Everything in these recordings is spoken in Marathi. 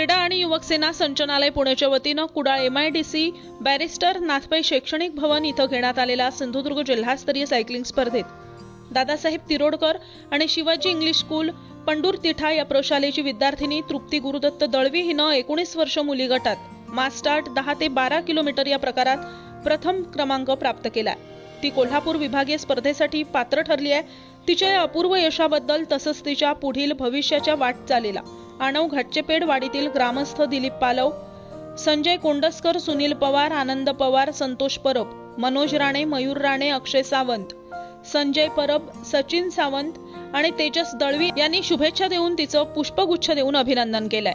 क्रीडा आणि युवक सेना संचनालय पुण्याच्या वतीनं Kudal M I D C barrister Nathpai शैक्षणिक भवन इथं घेण्यात आलेल्या सिंधुदुर्ग जिल्हास्तरीय सायकलिंग स्पर्धेत. दादासाहेब तिरोडकर आणि शिवाजी इंग्लिश स्कूल पंडूर तिठा या प्रशालेची विद्यार्थिनी तृप्ती गुरुदत्त दळवी हिनं एकोणीस वर्ष मुली गटात मास्टार्ट दहा ते बारा किलोमीटर या प्रकारात प्रथम क्रमांक प्राप्त केला ती कोल्हापूर विभागीय स्पर्धेसाठी पात्र ठरली आहे तिच्या या अपूर्व यशाबद्दल तसंच तिच्या पुढील भविष्याच्या वाटचालीला आणव घाटचेपेड वाडीतील ग्रामस्थ दिलीप पालव संजय कोंडसकर सुनील पवार आनंद पवार संतोष परब मनोज राणे मयूर राणे अक्षय सावंत संजय परब सचिन सावंत आणि तेजस दळवी यांनी शुभेच्छा देऊन तिचं पुष्पगुच्छ देऊन अभिनंदन केलंय.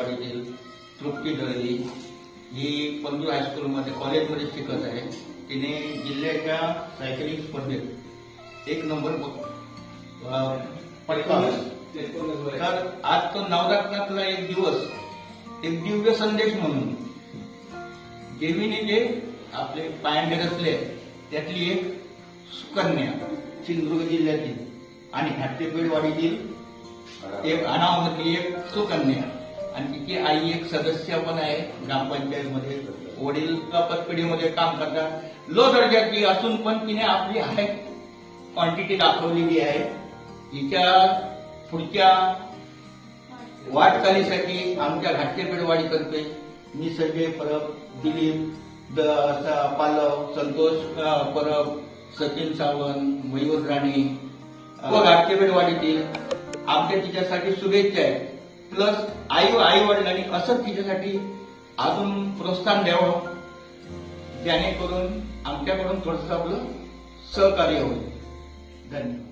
गाठेपेठवाडीतील तृप्ती दळवी ही पंजूर हायस्कूलमध्ये कॉलेजमध्ये शिकत आहे. तिने जिल्ह्याच्या सायकलिंग स्पर्धेत एक नंबर पटकावला. तर आज तो नवरात्रातला एक दिवस एक दिव्य संदेश म्हणून देवीने जे आपले पायंडे रचले त्यातली एक सुकन्या सिंधुदुर्ग जिल्ह्यातील आणि हट्टेपेडवाडीतील एक अनामधली एक सुकन्या. आणि तिची आई एक सदस्य पण आहे ग्रामपंचायतमध्ये वडील कपतपिढीमध्ये काम करतात. लो दर्जाची असून पण तिने आपली हाय क्वांटिटी दाखवलेली आहे. हिच्या पुढच्या वाटचालीसाठी आमच्या घाटकेपेडवाडीतर्फे मी संजय परब दिलीप पालव संतोष परब सचिन सावंत मयूर राणे व घाटकेपेडवाडीतील आमच्या तिच्यासाठी शुभेच्छा आहेत. प्लस आई आई वडिलांनी असं तिच्यासाठी अजून प्रोत्साहन द्यावं. जेणेकरून आमच्याकडून थोडंसं आपलं सहकार्य होईल. धन्यवाद.